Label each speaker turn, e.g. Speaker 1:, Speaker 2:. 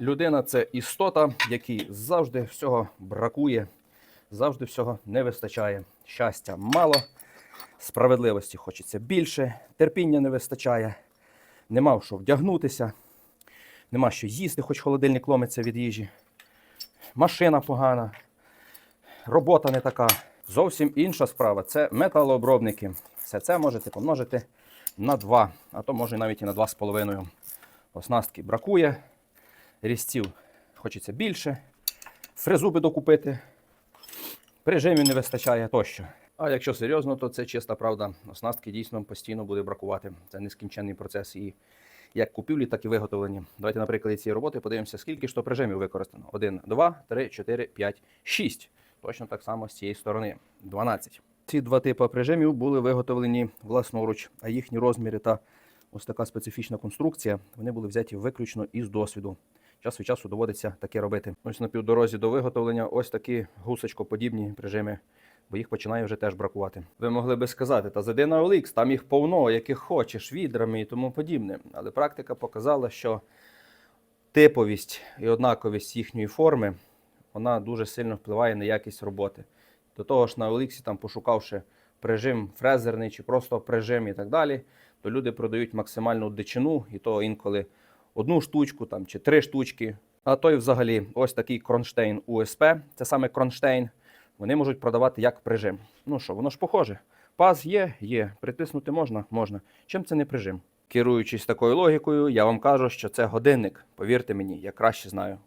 Speaker 1: Людина це істота, якій завжди всього бракує, завжди всього не вистачає. Щастя мало, справедливості хочеться більше, терпіння не вистачає, нема в що вдягнутися, нема що їсти, хоч холодильник ломиться від їжі. Машина погана, робота не така. Зовсім інша справа це металообробники. Все це можете помножити на 2, а то може навіть і на 2,5. Оснастки бракує, різців хочеться більше, фрезу би докупити, прижимів не вистачає тощо. А якщо серйозно, то це чиста правда. Оснастки дійсно постійно буде бракувати. Це нескінченний процес і як купівлі, так і виготовлення. Давайте на прикладі цієї роботи подивимося, скільки ж то прижимів використано. 1, 2, 3, 4, 5, 6. Точно так само з цієї сторони 12. Ці два типи прижимів були виготовлені власноруч, а їхні розміри та ось така специфічна конструкція, вони були взяті виключно із досвіду. Час від часу доводиться таке робити. Ось на півдорозі до виготовлення ось такі гусочкоподібні прижими, бо їх починає вже теж бракувати. Ви могли би сказати, та зайди на OLX, там їх повно, яких хочеш, відрами і тому подібне. Але практика показала, що типовість і однаковість їхньої форми вона дуже сильно впливає на якість роботи. До того ж, на OLX, там пошукавши прижим фрезерний чи просто прижим і так далі, то люди продають максимальну дичину, і то інколи одну штучку там, чи три штучки. А то й взагалі ось такий кронштейн УСП, це саме кронштейн, вони можуть продавати як прижим. Ну що, воно ж похоже. Паз є, є. Притиснути можна, можна. Чим це не прижим? Керуючись такою логікою, я вам кажу, що це годинник. Повірте мені, я краще знаю.